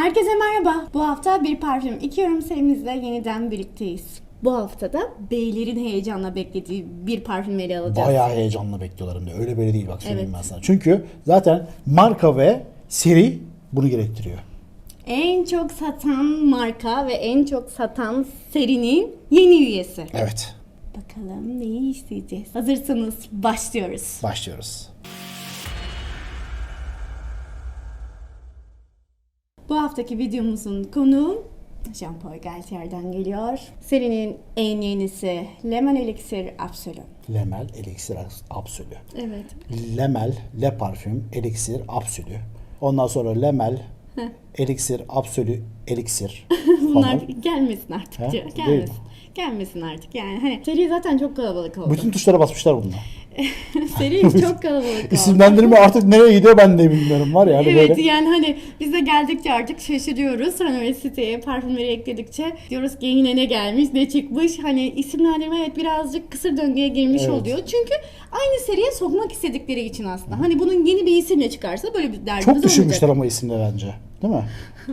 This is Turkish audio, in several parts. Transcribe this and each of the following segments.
Herkese merhaba. Bu hafta bir parfüm iki yorum serimizle yeniden birlikteyiz. Bu hafta da beylerin heyecanla beklediği bir parfümleri alacağız. Bayağı heyecanla bekliyorlar hem de. Öyle böyle değil bak söyleyeyim ben sana. Çünkü zaten marka ve seri bunu gerektiriyor. En çok satan marka ve en çok satan serinin yeni üyesi. Evet. Bakalım neyi isteyeceğiz? Hazırsanız başlıyoruz. Başlıyoruz. Haftaki videomuzun konuğu Jean-Paul Gaultier'den geliyor. Serinin en yenisi Lemon Elixir Absolu. Lemel Elixir Absolu. Evet. Lemel Le Parfüm Elixir Absolu. Ondan sonra Lemel Elixir Absolu Elixir Bunlar gelmesin artık. Ha? diyor. Değil Gelmesin. mi? Gelmesin artık yani. Hani seri zaten çok kalabalık oldu. Bütün tuşlara basmışlar bunlar. seri çok kalabalık oldu. İsimlendirme artık nereye gidiyor ben de bilmiyorum var ya. Hani Evet böyle. yani hani biz de geldikçe artık şaşırıyoruz. Hani öyle siteye parfümleri ekledikçe diyoruz ki yine ne gelmiş ne çıkmış. Hani isimlendirme evet birazcık kısır döngüye girmiş Evet. oluyor. Çünkü aynı seriye sokmak istedikleri için aslında. Hani bunun yeni bir isimle çıkarsa böyle bir derdimiz Çok düşünmüşler olmayacak. ama isimde bence. Değil mi?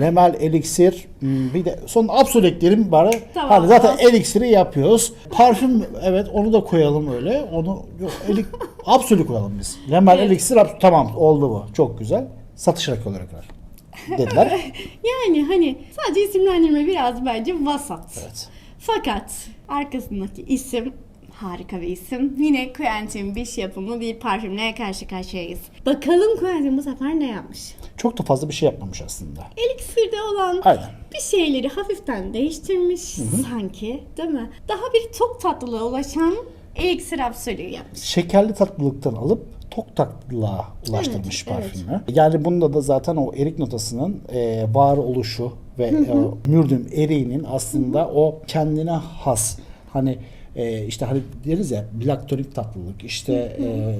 Lemel, Elixir, hmm, bir de son Absol ekleyelim bari. Tamam, hani zaten tamam. Elixir'i yapıyoruz. Parfüm evet onu da koyalım öyle. Onu yok elik, Absol'ü koyalım biz. Lemel, Evet. Elixir, Absol tamam oldu bu. Çok güzel. Satış rakı olarak var. Dediler. Yani hani sadece isimlendirme biraz bence vasat. Evet. Fakat arkasındaki isim harika bir isim. Yine Quentin Bish yapımı bir parfümle karşı karşıyayız. Bakalım Quentin bu sefer ne yapmış? Çok da fazla bir şey yapmamış aslında. Elixir'de olan Aynen. bir şeyleri hafiften değiştirmiş sanki değil mi? Daha bir tok tatlılığa ulaşan Elixir Absolu yapmış. Şekerli tatlılıktan alıp tok tatlılığa ulaştırmış Evet, parfümü. Yani bunda da zaten o erik notasının e, var oluşu ve e, mürdüm eriğinin aslında o kendine has hani e, işte hani deriz ya laktonik tatlılık işte e,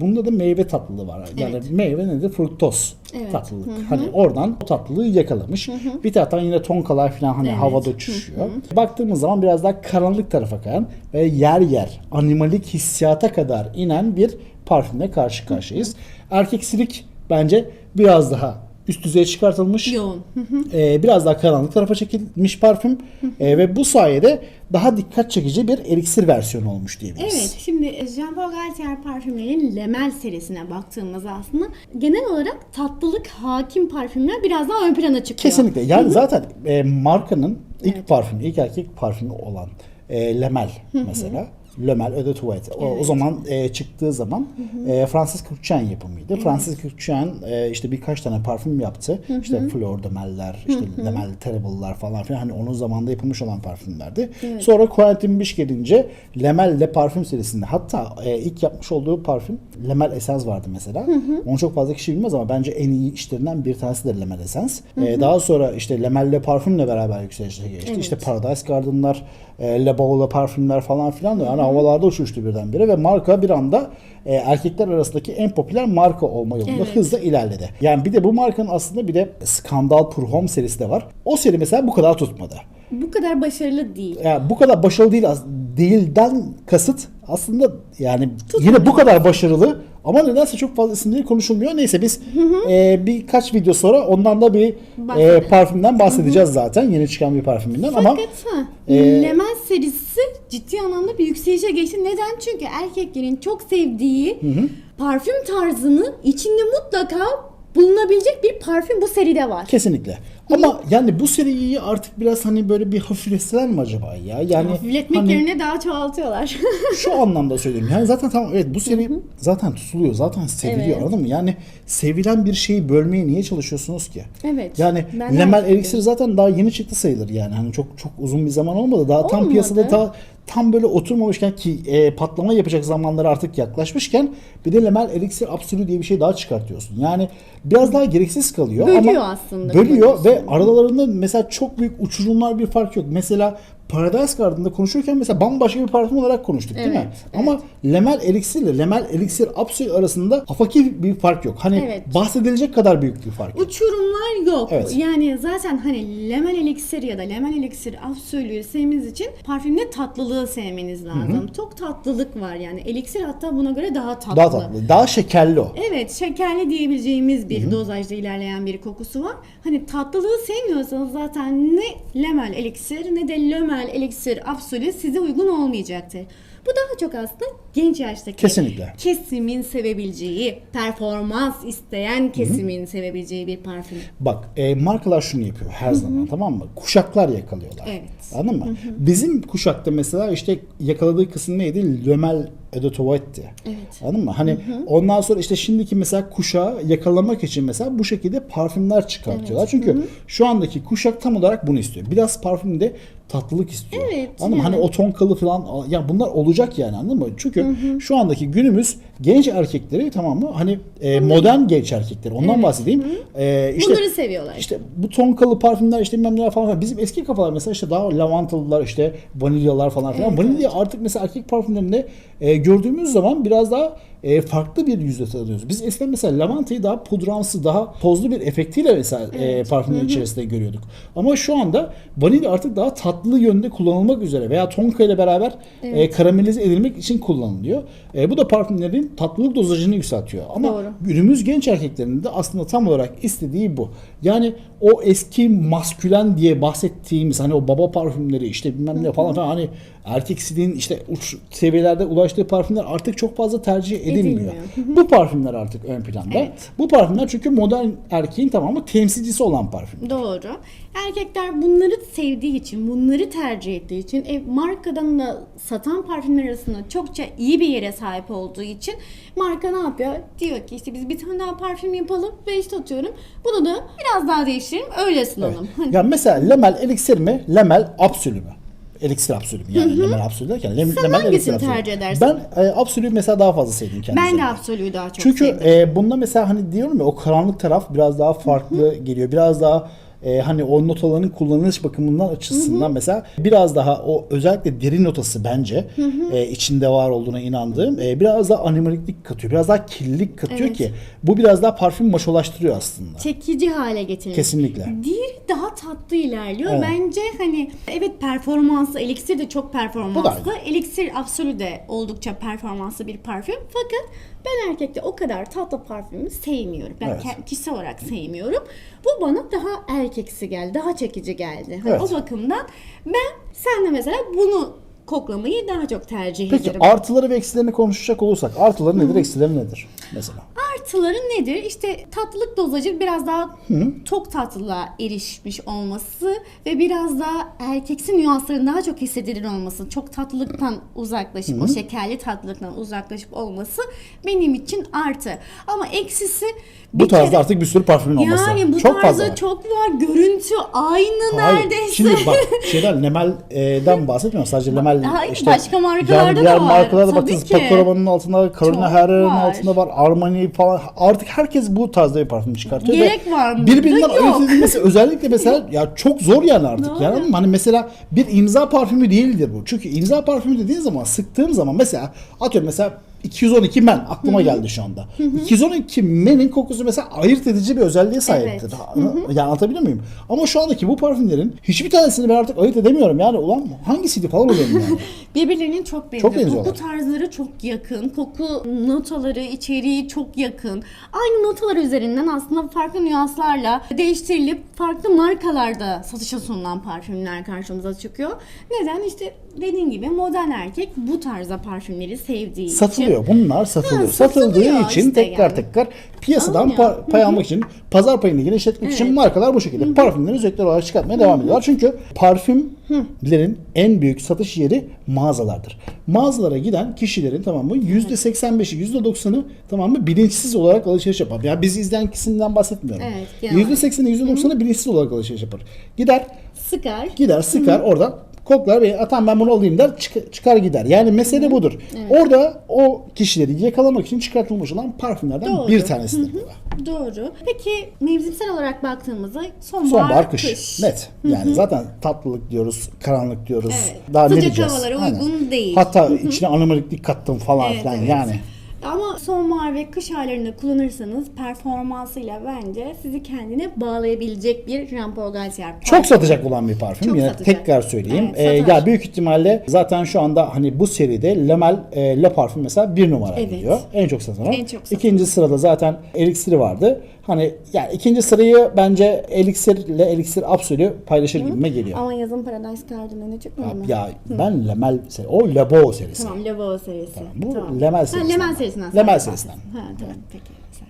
bunda da meyve tatlılığı var. Yani Evet. meyve nedir? Fruktoz Evet. tatlılık. Hani oradan o tatlılığı yakalamış. Bir taraftan yine tonkalar falan hani Evet. havada uçuşuyor. Baktığımız zaman biraz daha karanlık tarafa kayan ve yer yer animalik hissiyata kadar inen bir parfümle karşı karşıyayız. Erkeksilik bence biraz daha üst düzeye çıkartılmış. Yoğun. Ee, biraz daha karanlık tarafa çekilmiş parfüm. Ee, ve bu sayede daha dikkat çekici bir eliksir versiyonu olmuş diyebiliriz. Evet, şimdi Jean Paul Gaultier parfümlerinin Lemel serisine baktığımızda aslında genel olarak tatlılık hakim parfümler biraz daha ön plana çıkıyor. Kesinlikle. Yani zaten e, markanın ilk parfümü, ilk erkek parfümü olan e, Lemel mesela. Lemel Eau de Toilette. O, o Evet. zaman e, çıktığı zaman e, Francis Kurkdjian yapımıydı. Francis Kurkdjian e, işte birkaç tane parfüm yaptı. İşte Fleur de Mel'ler, işte Lemel Terrible'lar falan filan. Hani onun zamanında yapılmış olan parfümlerdi. Sonra Quentin Bish gelince Lemel Le Parfüm serisinde hatta e, ilk yapmış olduğu parfüm Lemel Essence vardı mesela. Onu çok fazla kişi bilmez ama bence en iyi işlerinden bir tanesi de Lemel Essence. E, daha sonra işte Lemel Le Parfüm'le beraber yükselişe geçti. Evet. İşte Paradise Garden'lar, e, Le parfümler falan filan da yani havalarda uçuştu birdenbire ve marka bir anda e, erkekler arasındaki en popüler marka olma yolunda Evet. hızla ilerledi. Yani bir de bu markanın aslında bir de Skandal Pour Homme serisi de var. O seri mesela bu kadar tutmadı. Bu kadar başarılı değil. Yani bu kadar başarılı değil değilden kasıt aslında yani yine bu kadar başarılı ama nedense çok fazla isimleri konuşulmuyor. Neyse biz e, birkaç video sonra ondan da bir e, parfümden bahsedeceğiz zaten. Yeni çıkan bir parfümünden ama Fakat e, Lemel serisi ciddi anlamda bir yükselişe geçti. Neden? Çünkü erkeklerin çok sevdiği parfüm tarzını içinde mutlaka bulunabilecek bir parfüm bu seride var. kesinlikle. Ama yani bu seriyi artık biraz hani böyle bir hafifletseler mi acaba ya? Yani Hafifletmek hani yerine daha çoğaltıyorlar. şu anlamda söyleyeyim. Yani zaten tamam evet bu seri zaten tutuluyor. Zaten seviliyor Evet. anladın mı? Yani sevilen bir şeyi bölmeye niye çalışıyorsunuz ki? Evet. Yani Lemel Elixir zaten daha yeni çıktı sayılır yani. Hani çok çok uzun bir zaman olmadı. Daha tam Olmadı. piyasada daha tam böyle oturmamışken ki e, patlama yapacak zamanları artık yaklaşmışken bir de Lemel Elixir Absolu diye bir şey daha çıkartıyorsun. Yani biraz daha gereksiz kalıyor Bölüyor ama aslında bölüyor ve aralarında mesela çok büyük uçurumlar bir fark yok. Mesela Paradise Garden'da konuşurken mesela bambaşka bir parfüm olarak konuştuk değil mi? Evet, Ama Lemel Elixir ile Lemel Elixir Absolute arasında afaki bir fark yok. Hani Evet. bahsedilecek kadar büyük bir fark yok. Uçurumlar yok. Evet. Yani zaten hani lemon elixir ya da lemon elixir absolu'yu sevmeniz için parfümde tatlılığı sevmeniz lazım. Çok tatlılık var yani. Elixir hatta buna göre daha tatlı. Daha tatlı, daha şekerli o. Evet, şekerli diyebileceğimiz bir dozajda ilerleyen bir kokusu var. Hani tatlılığı sevmiyorsanız zaten ne lemon elixir ne de lömel elixir absolu size uygun olmayacaktır. Bu daha çok aslında genç yaştaki Kesinlikle. kesimin sevebileceği, performans isteyen kesimin sevebileceği bir parfüm. Bak e, markalar şunu yapıyor her zaman tamam mı? Kuşaklar yakalıyorlar. Evet. Anladın mı? Bizim kuşakta mesela işte yakaladığı kısım neydi? Lömel Edotovet'ti. Evet. Anladın mı? Hani ondan sonra işte şimdiki mesela kuşağı yakalamak için mesela bu şekilde parfümler çıkartıyorlar. Çünkü şu andaki kuşak tam olarak bunu istiyor. Biraz parfümde tatlılık istiyor. Evet, Anladın mı? Hani o ton kalı falan ya bunlar olacak yani anladın mı? Çünkü şu andaki günümüz genç erkekleri tamam mı? Hani e, modern genç erkekleri ondan bahsedeyim. E, işte Bunları seviyorlar. işte bu tonkalı parfümler işte bilmem neler falan. Bizim eski kafalar mesela işte daha lavantalılar işte vanilyalar falan filan. Evet, Vanilya artık mesela erkek parfümlerinde e, gördüğümüz zaman biraz daha e, farklı bir yüzde tanıyoruz. Biz eskiden mesela lavantayı daha pudramsı, daha tozlu bir efektiyle mesela e, parfümlerin içerisinde görüyorduk. Ama şu anda vanilya artık daha tatlı yönde kullanılmak üzere veya tonka ile beraber e, karamelize edilmek için kullanılıyor. E, bu da parfümlerin tatlılık dozajını yükseltiyor. Ama Doğru. günümüz genç erkeklerinin de aslında tam olarak istediği bu. Yani o eski maskülen diye bahsettiğimiz hani o baba parfümleri işte bilmem ne falan filan hani erkeksiliğin işte uç seviyelerde ulaştığı parfümler artık çok fazla tercih edilmiyor. Edilmiyor. Bu parfümler artık ön planda. Evet. Bu parfümler çünkü modern erkeğin tamamı temsilcisi olan parfüm. Doğru. Erkekler bunları sevdiği için, bunları tercih ettiği için e, markadan da satan parfümler arasında çokça iyi bir yere sahip olduğu için marka ne yapıyor? Diyor ki işte biz bir tane daha parfüm yapalım ve işte atıyorum bunu da biraz daha değiştirelim öyle sunalım. Hani Ya mesela Lemel Elixir mi? Lemel Absolü mü? Elixir Absolü mü? Yani Lemel Absolü derken Lem, Sen Lemel hangisini Elixir tercih edersin? Ben e, Absolü'yü mesela daha fazla sevdim kendisi. ben de Absolu'yu daha çok Çünkü sevdim. e, bunda mesela hani diyorum ya o karanlık taraf biraz daha farklı geliyor. Biraz daha e, hani o notaların kullanılış bakımından açısından mesela biraz daha o özellikle derin notası bence e, içinde var olduğuna inandığım e, biraz daha animaliklik katıyor. Biraz daha kirlilik katıyor Evet. ki bu biraz daha parfüm maşolaştırıyor aslında. çekici hale getiriyor. Kesinlikle. Diğeri daha tatlı ilerliyor. Evet. Bence hani evet performanslı, Elixir de çok performanslı. Elixir Absolu de oldukça performanslı bir parfüm. Fakat ben erkekte o kadar tatlı parfümü sevmiyorum. Ben Evet. kişisel olarak sevmiyorum. Bu bana daha erkeksi geldi, daha çekici geldi. Hani Evet. O bakımdan ben sen de mesela bunu koklamayı daha çok tercih Peki ederim. artıları ve eksilerini konuşacak olursak artıları nedir, eksileri nedir mesela? Artıları nedir? İşte tatlılık dozajı biraz daha çok tatlılığa erişmiş olması ve biraz daha erkeksi nüansların daha çok hissedilir olması, çok tatlılıktan uzaklaşıp, o şekerli tatlılıktan uzaklaşıp olması benim için artı. Ama eksisi Bu bir tarzda kere- artık bir sürü parfümün olması. yani bu çok tarzda fazla var. çok var. Görüntü aynı Hayır. neredeyse. Şimdi bak şeyler Lemel'den bahsetmiyorum sadece Lemel Hayır, işte başka markalarda da diğer var. markalarda Tabii bakın ki. Paco Rabanne'ın altında, Carolina Çok Herrera'nın var. altında var, Armani falan. Artık herkes bu tarzda bir parfüm çıkartıyor. Gerek var mı? Birbirinden ayırt edilmesi özellikle mesela ya çok zor yani artık. Yani anladın mı? Hani mesela bir imza parfümü değildir bu. Çünkü imza parfümü dediğin zaman sıktığım zaman mesela atıyorum mesela 212 men aklıma geldi şu anda. 212 menin kokusu mesela ayırt edici bir özelliğe sahiptir. Evet. Ha- Yani anlatabiliyor muyum? Ama şu andaki bu parfümlerin hiçbir tanesini ben artık ayırt edemiyorum. Yani ulan hangisiydi falan oluyorum yani. Birbirlerinin çok benziyor. benziyorlar. Koku tarzları çok yakın. Koku notaları, içeriği çok yakın. Aynı notalar üzerinden aslında farklı nüanslarla değiştirilip farklı markalarda satışa sunulan parfümler karşımıza çıkıyor. Neden? İşte dediğin gibi modern erkek bu tarzda parfümleri sevdiği için. Satılıyor. Bunlar satılıyor. Ha, Satıldığı satılıyor için işte tekrar yani. tekrar piyasadan Alınıyor. pa- pay almak için, pazar payını genişletmek için Evet. markalar bu şekilde parfümleri sürekli olarak çıkartmaya devam ediyorlar. Çünkü parfümlerin en büyük satış yeri mağazalardır. Mağazalara giden kişilerin tamam mı %85'i %90'ı tamam mı bilinçsiz olarak alışveriş yapar. Yani bizi izleyen kişisinden bahsetmiyorum. Evet, genel olarak. %80'i %90'ı bilinçsiz olarak alışveriş yapar. Gider Sıkar. Gider sıkar oradan koklar ve atan ben bunu alayım der çık- çıkar gider. Yani mesele budur. Orada o kişileri yakalamak için çıkartılmış olan parfümlerden Doğru. bir tanesidir bu da. Doğru. Peki mevsimsel olarak baktığımızda sonbahar, Sonbahar kış. Net. Yani zaten tatlılık diyoruz, karanlık diyoruz. Evet. Daha ne Sıcak diyeceğiz? havalara uygun değil. Hatta içine aromatiklik kattım falan Evet, filan evet. yani. Ama sonbahar ve kış aylarında kullanırsanız performansıyla bence sizi kendine bağlayabilecek bir Jean Paul Gaultier Çok satacak olan bir parfüm. Çok Yine satacak. tekrar söyleyeyim. Evet, Ee, ya büyük ihtimalle zaten şu anda hani bu seride Lemel e, Le Parfüm mesela bir numara Evet. gidiyor. En çok satan o. En çok satan. İkinci sırada zaten Elixir vardı. Hani yani ikinci sırayı bence Elixir ile Elixir Absolu paylaşır gibime geliyor. Ama yazın Paradise Garden'dan ne çıkmadı mı? Ya ben Lemel seri, o Le Beau serisi. Tamam, Lavo serisi. Bu tamam. Lemel Ha, serisinden. Lemel serisinden. Lemel serisinden. Ha tamam peki. Güzel.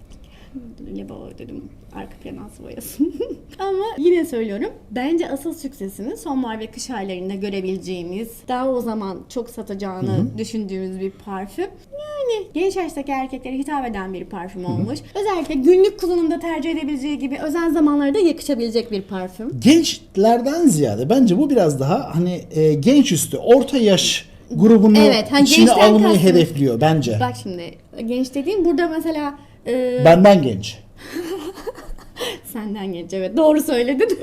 Lavo dedim. Arka plan az boyasın. Ama yine söylüyorum. Bence asıl süksesini sonbahar ve kış aylarında görebileceğimiz, daha o zaman çok satacağını düşündüğümüz bir parfüm. Yani genç yaştaki erkeklere hitap eden bir parfüm olmuş. Özellikle günlük kullanımda tercih edebileceği gibi özel zamanlarda yakışabilecek bir parfüm. Gençlerden ziyade bence bu biraz daha hani e, genç üstü, orta yaş grubunu Evet, hani içine almayı kastım- hedefliyor bence. Bak şimdi genç dediğim burada mesela e, Benden genç. Senden genç evet doğru söyledin.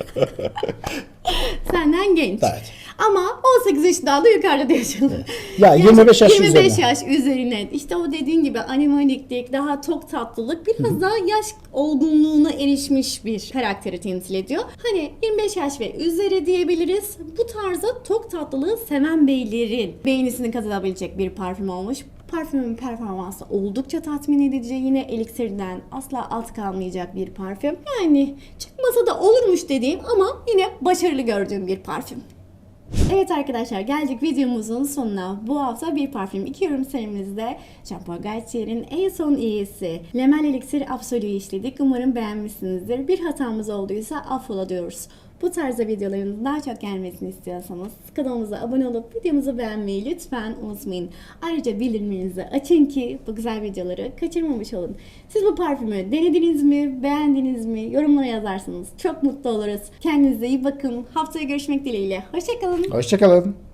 Senden genç. Evet. Ama 18 yaşından da yukarıda yaşıyor. Ya 25 yaş 25 üzerine. yaş üzerine. İşte o dediğin gibi animaliklik, daha tok tatlılık, biraz daha yaş olgunluğuna erişmiş bir karakteri temsil ediyor. Hani 25 yaş ve üzeri diyebiliriz. Bu tarzda tok tatlılığı seven beylerin beğenisini kazanabilecek bir parfüm olmuş. Parfümün performansı oldukça tatmin edici. Yine Elixir'den asla alt kalmayacak bir parfüm. Yani çıkmasa da olurmuş dediğim ama yine başarılı gördüğüm bir parfüm. Evet arkadaşlar geldik videomuzun sonuna. Bu hafta bir parfüm iki yorum serimizde Jean Paul Gaultier'in en son iyisi Lemel Elixir Absolu'yu işledik. Umarım beğenmişsinizdir. Bir hatamız olduysa affola diyoruz. Bu tarzda videoların daha çok gelmesini istiyorsanız kanalımıza abone olup videomuzu beğenmeyi lütfen unutmayın. Ayrıca bildirimlerinizi açın ki bu güzel videoları kaçırmamış olun. Siz bu parfümü denediniz mi, beğendiniz mi? Yorumlara yazarsanız çok mutlu oluruz. Kendinize iyi bakın. Haftaya görüşmek dileğiyle. Hoşçakalın. Hoşçakalın.